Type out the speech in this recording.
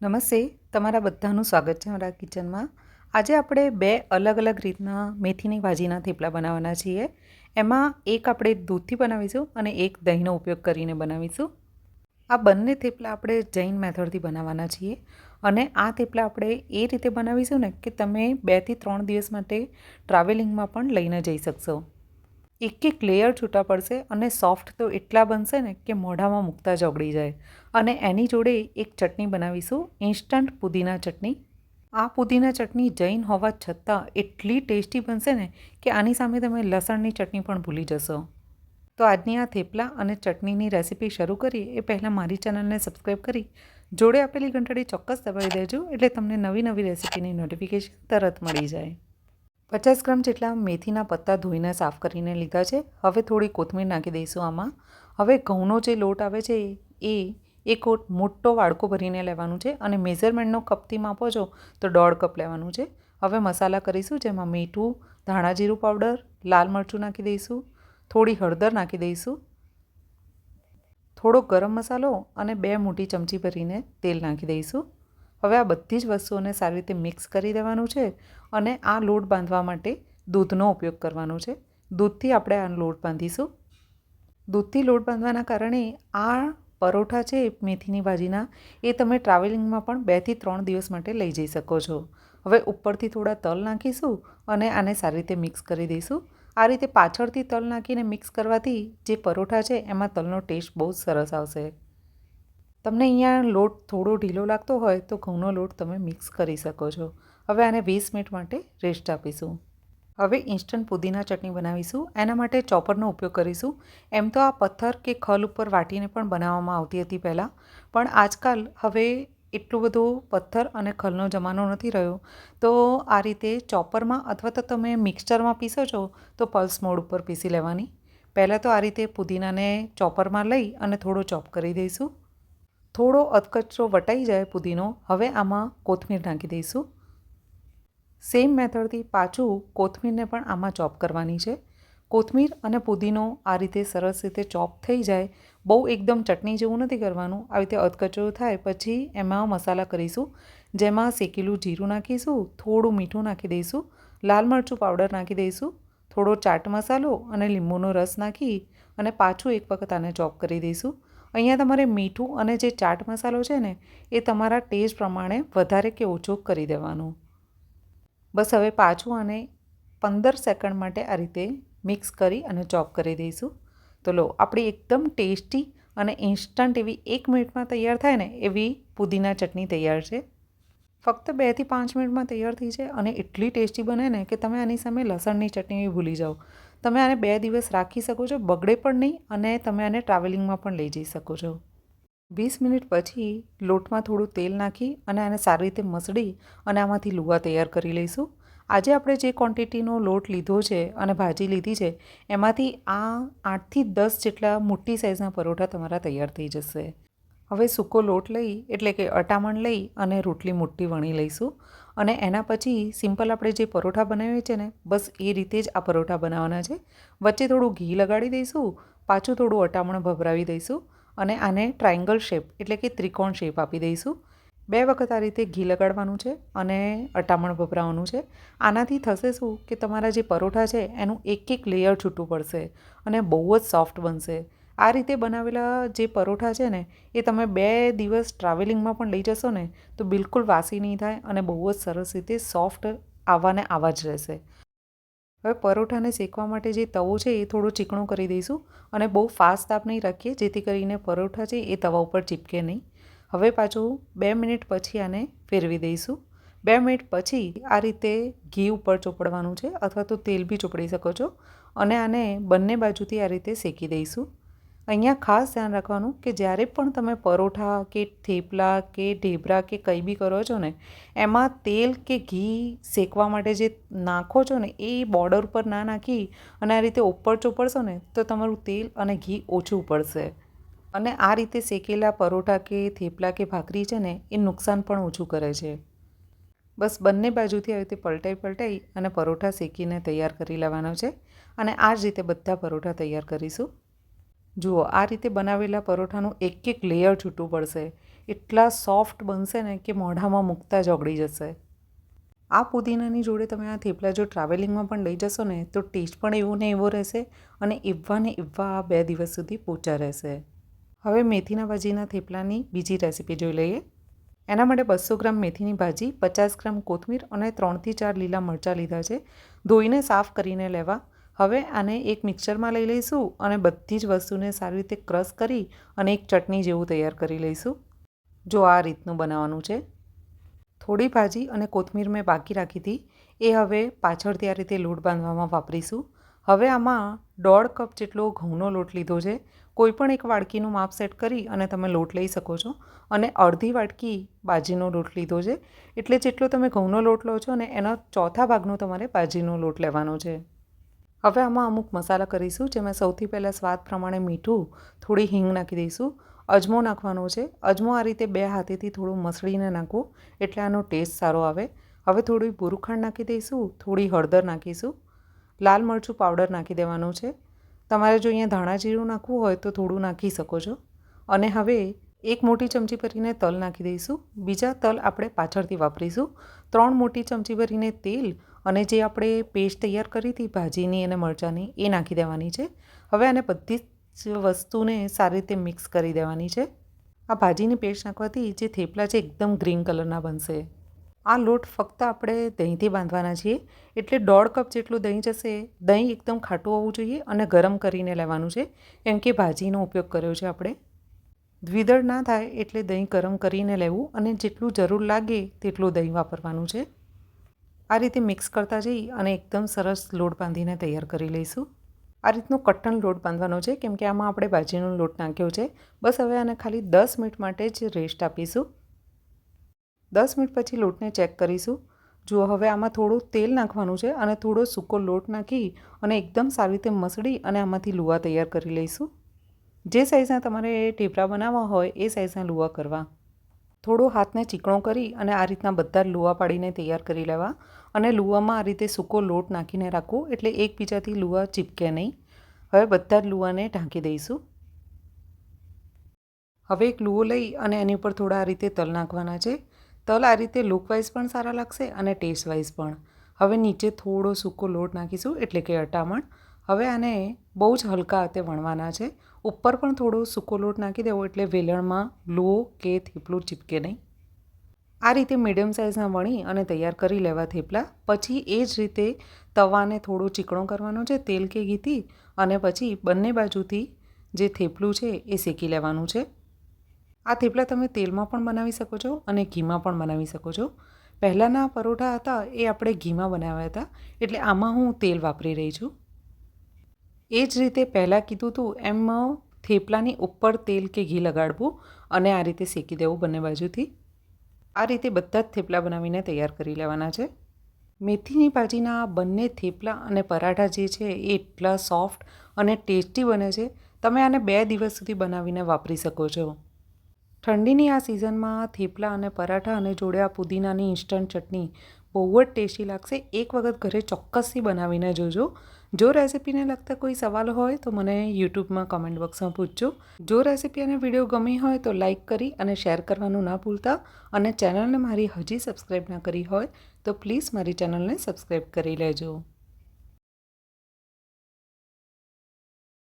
નમસ્તે, તમારા બધાનું સ્વાગત છે મારા કિચનમાં. આજે આપણે બે અલગ અલગ રીતના મેથીની ભાજીના થેપલા બનાવવાના છીએ. એમાં એક આપણે દૂધથી બનાવીશું અને એક દહીંનો ઉપયોગ કરીને બનાવીશું. આ બંને થેપલા આપણે જૈન મેથડથી બનાવવાના છીએ અને આ થેપલા આપણે એ રીતે બનાવીશું ને કે તમે બેથી ત્રણ દિવસ માટે ટ્રાવેલિંગમાં પણ લઈને જઈ શકશો. એક એક લેયર છૂટા પડશે અને સોફ્ટ તો એટલા બનશે ને કે મોઢામાં મૂકતા જ જાય. અને એની જોડે એક ચટણી બનાવીશું ઇન્સ્ટન્ટ પુદીના ચટણી. આ પુદીના ચટણી જૈન હોવા છતાં એટલી ટેસ્ટી બનશે ને કે આની સામે તમે લસણની ચટણી પણ ભૂલી જશો. તો આજની આ થેપલા અને ચટણીની રેસીપી શરૂ કરીએ એ પહેલાં મારી ચેનલને સબસ્ક્રાઈબ કરી, જોડે આપેલી ઘંટડી ચોક્કસ દબાવી દેજો એટલે તમને નવી નવી રેસીપીની નોટિફિકેશન તરત મળી જાય. પચાસ ગ્રામ જેટલા મેથીના પત્તા ધોઈને સાફ કરીને લીધા છે. હવે થોડી કોથમીર નાખી દઈશું આમાં. હવે ઘઉંનો જે લોટ આવે છે એ એક મોટો વાડકો ભરીને લેવાનું છે અને મેઝરમેન્ટનો કપથી માપો છો તો દોઢ કપ લેવાનું છે. હવે મસાલા કરીશું જેમાં મીઠું, ધાણા જીરું પાવડર, લાલ મરચું નાખી દઈશું, થોડી હળદર નાખી દઈશું, થોડો ગરમ મસાલો અને બે મોટી ચમચી ભરીને તેલ નાખી દઈશું. હવે આ બધી જ વસ્તુઓને સારી રીતે મિક્સ કરી દેવાનું છે અને આ લોટ બાંધવા માટે દૂધનો ઉપયોગ કરવાનો છે. દૂધથી આપણે આ લોટ બાંધીશું. દૂધથી લોટ બાંધવાના કારણે આ પરોઠા છે મેથીની ભાજીના, એ તમે ટ્રાવેલિંગમાં પણ બેથી ત્રણ દિવસ માટે લઈ જઈ શકો છો. હવે ઉપરથી થોડા તલ નાખીશું અને આને સારી રીતે મિક્સ કરી દઈશું. આ રીતે પાછળથી તલ નાખીને મિક્સ કરવાથી જે પરોઠા છે એમાં તલનો ટેસ્ટ બહુ જ સરસ આવશે. તમને અહીંયા લોટ થોડો ઢીલો લાગતો હોય તો ઘઉંનો લોટ તમે મિક્સ કરી શકો છો. હવે આને વીસ મિનિટ માટે રેસ્ટ આપીશું. હવે ઇન્સ્ટન્ટ પુદીના ચટણી બનાવીશું. એના માટે ચોપરનો ઉપયોગ કરીશું. એમ તો આ પથ્થર કે ખલ ઉપર વાટીને પણ બનાવવામાં આવતી હતી પહેલાં. પણ આજકાલ હવે એટલું બધું પથ્થર અને ખલનો જમાનો નથી રહ્યો. તો આ રીતે ચોપરમાં અથવા તો તમે મિક્સચરમાં પીસો છો તો પલ્સ મોડ ઉપર પીસી લેવાની. પહેલાં તો આ રીતે પુદીનાને ચોપરમાં લઈ અને થોડો ચોપ કરી દઈશું. થોડો અધકચરો વટાઈ જાય પુદીનો, હવે આમાં કોથમીર નાખી દઈશું. સેમ મેથડથી પાછું કોથમીરને પણ આમાં ચોપ કરવાની છે. કોથમીર અને પુદીનો આ રીતે સરસ રીતે ચોપ થઈ જાય. બહુ એકદમ ચટણી જેવું નથી કરવાનું. આવી રીતે અધકચરો થાય પછી એમાં મસાલા કરીશું. જેમાં શેકેલું જીરું નાખીશું, થોડું મીઠું નાખી દઈશું, લાલ મરચું પાવડર નાખી દઈશું, થોડો ચાટ મસાલો અને લીંબુનો રસ નાખી અને પાછું એક વખત આને ચોપ કરી દઈશું. અહીંયા તમારે મીઠું અને જે ચાટ મસાલો છે ને, એ તમારા ટેસ્ટ પ્રમાણે વધારે કે ઓછો કરી દેવાનું. બસ હવે પાછું આને પંદર સેકન્ડ માટે આ રીતે મિક્સ કરી અને ચોપ કરી દઈશું. તો લો, આપણી એકદમ ટેસ્ટી અને ઇન્સ્ટન્ટ એવી એક મિનિટમાં તૈયાર થાય ને, એવી પુદીના ચટણી તૈયાર છે. ફક્ત બેથી પાંચ મિનિટમાં તૈયાર થઈ છે અને એટલી ટેસ્ટી બને ને કે તમે આની સામે લસણની ચટણી ભૂલી જાઓ. તમે આને બે દિવસ રાખી શકો છો, બગડે પણ નહીં અને તમે આને ટ્રાવેલિંગમાં પણ લઈ જઈ શકો છો. વીસ મિનિટ પછી લોટમાં થોડું તેલ નાખી અને આને સારી રીતે મસળી અને આમાંથી લુવા તૈયાર કરી લઈશું. આજે આપણે જે ક્વોન્ટિટીનો લોટ લીધો છે અને ભાજી લીધી છે, એમાંથી આ આઠથી દસ જેટલા મોટી સાઇઝના પરોઠા તમારા તૈયાર થઈ જશે. હવે સૂકો લોટ લઈ, એટલે કે અટામણ લઈ અને રોટલી મોટી વણી લઈશું. અને એના પછી સિમ્પલ આપણે જે પરોઠા બનાવીએ છીએ ને, બસ એ રીતે જ આ પરોઠા બનાવવાના છે. વચ્ચે થોડું ઘી લગાડી દઈશું, પાછું થોડું અટામણ ભભરાવી દઈશું અને આને ટ્રાયંગલ શેપ, એટલે કે ત્રિકોણ શેપ આપી દઈશું. બે વખત આ રીતે ઘી લગાડવાનું છે અને અટામણ ભભરાવાનું છે. આનાથી થશે શું કે તમારા જે પરોઠા છે, એનું એક એક લેયર છૂટું પડશે અને બહુ જ સોફ્ટ બનશે. આ રીતે બનાવેલા જે પરોઠા છે ને, એ તમે બે દિવસ ટ્રાવેલિંગમાં પણ લઈ જશો ને, તો બિલકુલ વાસી નહીં થાય અને બહુ જ સરસ રીતે સોફ્ટ આવવાને આવા જ રહેશે. હવે પરોઠાને શેકવા માટે જે તવો છે એ થોડો ચીકણો કરી દઈશું અને બહુ ફાસ્ટ તાપ નહીં રાખીએ, જેથી કરીને પરોઠા છે એ તવા ઉપર ચીપકે નહીં. હવે પાછું બે મિનિટ પછી આને ફેરવી દઈશું. બે મિનિટ પછી આ રીતે ઘી ઉપર ચોપડવાનું છે અથવા તો તેલ બી ચોપડી શકો છો અને આને બંને બાજુથી આ રીતે શેકી દઈશું. અહીંયા ખાસ ધ્યાન રાખવાનું કે જ્યારે પણ તમે પરોઠા કે થેપલા કે ઢેબરા કે કંઈ બી કરો છો ને, એમાં તેલ કે ઘી શેકવા માટે જે નાખો છો ને, એ બોર્ડર ઉપર ના નાખી અને આ રીતે ઉપર ચોપડશો ને, તો તમારું તેલ અને ઘી ઓછું પડશે. અને આ રીતે શેકેલા પરોઠા કે થેપલા કે ભાખરી છે ને, એ નુકસાન પણ ઓછું કરે છે. બસ બંને બાજુથી આવી રીતે પલટાઈ પલટાઈ અને પરોઠા શેકીને તૈયાર કરી લેવાનો છે. અને આ જ રીતે બધા પરોઠા તૈયાર કરીશું. જુઓ, આ રીતે બનાવેલા પરોઠાનું એક એક લેયર છૂટું પડશે. એટલા સોફ્ટ બનશે ને કે મોઢામાં મૂકતા જ ઓગળી જશે. આ પુદીનાની જોડે તમે આ થેપલા જો ટ્રાવેલિંગમાં પણ લઈ જશો ને, તો ટેસ્ટ પણ એવો ને એવો રહેશે અને એવા ને એવા આ બે દિવસ સુધી પોચા રહેશે. હવે મેથીના ભાજીના થેપલાની બીજી રેસીપી જોઈ લઈએ. એના માટે બસો ગ્રામ મેથીની ભાજી, પચાસ ગ્રામ કોથમીર અને ત્રણથી ચાર લીલા મરચાં લીધા છે. ધોઈને સાફ કરીને લેવા. હવે આને એક મિક્સરમાં લઈ લઈશું અને બધી જ વસ્તુને સારી રીતે ક્રશ કરી અને એક ચટણી જેવું તૈયાર કરી લઈશું. જો આ રીતનું બનાવવાનું છે. થોડી ભાજી અને કોથમીર મેં બાકી રાખી હતી. એ હવે પાછળથી આ રીતે લોટ બાંધવામાં વાપરીશું. હવે આમાં દોઢ કપ જેટલો ઘઉંનો લોટ લીધો છે. કોઈ પણ એક વાડકીનું માપ સેટ કરી અને તમે લોટ લઈ શકો છો. અને અડધી વાટકી બાજીનો લોટ લીધો છે. એટલે જેટલો તમે ઘઉંનો લોટ લો છો ને એના ચોથા ભાગનો તમારે બાજીનો લોટ લેવાનો છે. હવે આમાં અમુક મસાલા કરીશું, જેમાં સૌથી પહેલાં સ્વાદ પ્રમાણે મીઠું, થોડી હિંગ નાખી દઈશું. અજમો નાખવાનો છે. અજમો આ રીતે બે હાથેથી થોડું મસળીને નાખવું એટલે આનો ટેસ્ટ સારો આવે. હવે થોડી ભૂરુખાંડ નાખી દઈશું, થોડી હળદર નાખીશું. લાલ મરચું પાવડર નાખી દેવાનું છે. તમારે જો અહીંયા ધાણા જીરું નાખવું હોય તો થોડું નાખી શકો છો. અને હવે એક મોટી ચમચી ભરીને તલ નાખી દઈશું. બીજા તલ આપણે પાછળથી વાપરીશું. ત્રણ મોટી ચમચી ભરીને તેલ અને જે આપણે પેસ્ટ તૈયાર કરી હતી, ભાજીની અને મરચાંની, એ નાખી દેવાની છે. હવે આને બધી જ વસ્તુને સારી રીતે મિક્સ કરી દેવાની છે. આ ભાજીની પેસ્ટ નાખવાથી જે થેપલા છે, એકદમ ગ્રીન કલરના બનશે. આ લોટ ફક્ત આપણે દહીંથી બાંધવાના છીએ. એટલે દોઢ કપ જેટલું દહીં જશે. દહીં એકદમ ખાટું હોવું જોઈએ અને ગરમ કરીને લેવાનું છે. કેમ કે ભાજીનો ઉપયોગ કર્યો છે આપણે. દ્વિદળ ના થાય એટલે દહીં ગરમ કરીને લેવું અને જેટલું જરૂર લાગે તેટલું દહીં વાપરવાનું છે. આ રીતે મિક્સ કરતા જઈ અને એકદમ સરસ લોટ બાંધીને તૈયાર કરી લઈશું. આ રીતનો કટ્ટન લોટ બાંધવાનો છે, કેમ કે આમાં આપણે ભાજીનો લોટ નાખ્યો છે. બસ હવે આને ખાલી દસ મિનિટ માટે જ રેસ્ટ આપીશું. દસ મિનિટ પછી લોટને ચેક કરીશું. જુઓ, હવે આમાં થોડું તેલ નાખવાનું છે અને થોડો સૂકો લોટ નાખી અને એકદમ સારી રીતે મસળી અને આમાંથી લુવા તૈયાર કરી લઈશું. જે સાઈઝના તમારે ટેપરા બનાવવા હોય, એ સાઈઝના લુવા કરવા. થોડો હાથને ચીકણો કરી અને આ રીતના બધા લુવા પાડીને તૈયાર કરી લેવા. અને લુવામાં આ રીતે સૂકો લોટ નાખીને રાખવો એટલે એકબીજાથી લુવા ચીપકે નહીં. હવે બધા જ લુવાને ઢાંકી દઈશું. હવે એક લુઓ લઈ અને એની ઉપર થોડા આ રીતે તલ નાખવાના છે. તલ આ રીતે લુકવાઇઝ પણ સારા લાગશે અને ટેસ્ટ વાઇઝ પણ. હવે નીચે થોડો સૂકો લોટ નાખીશું એટલે કે અટામણ. હવે આને બહુ જ હલકા હાથે વણવાના છે. ઉપર પણ થોડો સૂકો લોટ નાખી દેવો એટલે વેલણમાં લો કે થેપલું ચીપકે નહીં. આ રીતે મીડિયમ સાઇઝના વણી અને તૈયાર કરી લેવા થેપલા. પછી એ જ રીતે તવાને થોડો ચીકણો કરવાનો છે, તેલ કે ઘીથી અને પછી બંને બાજુથી જે થેપલું છે એ શેકી લેવાનું છે. આ થેપલા તમે તેલમાં પણ બનાવી શકો છો અને ઘીમાં પણ બનાવી શકો છો. પહેલાંના પરોઠા હતા એ આપણે ઘીમાં બનાવ્યા હતા. એટલે આમાં હું તેલ વાપરી રહી છું. એ જ રીતે પહેલાં કીધું હતું એમ થેપલાની ઉપર તેલ કે ઘી લગાડવું અને આ રીતે શેકી દેવું બંને બાજુથી. આ રીતે બધા જ થેપલા બનાવીને તૈયાર કરી લેવાના છે. મેથીની ભાજીના બંને થેપલા અને પરાઠા જે છે એ એટલા સોફ્ટ અને ટેસ્ટી બને છે. તમે આને બે દિવસ સુધી બનાવીને વાપરી શકો છો. ઠંડીની આ સિઝનમાં થેપલા અને પરાઠા અને જોડે આ પુદીનાની ઇન્સ્ટન્ટ ચટણી બહુ જ ટેસ્ટી લાગશે. એક વખત ઘરે ચોક્કસથી બનાવીને જોજો. જો રેસિપીને લગતા કોઈ સવાલ હોય તો મને યુટ્યુબમાં કમેન્ટ બોક્સમાં પૂછજો. જો રેસિપી અને વીડિયો ગમી હોય તો લાઇક કરી અને શેર કરવાનું ના ભૂલતા અને ચેનલને મારી હજી સબસ્ક્રાઈબ ના કરી હોય તો પ્લીઝ મારી ચેનલને સબસ્ક્રાઈબ કરી લેજો.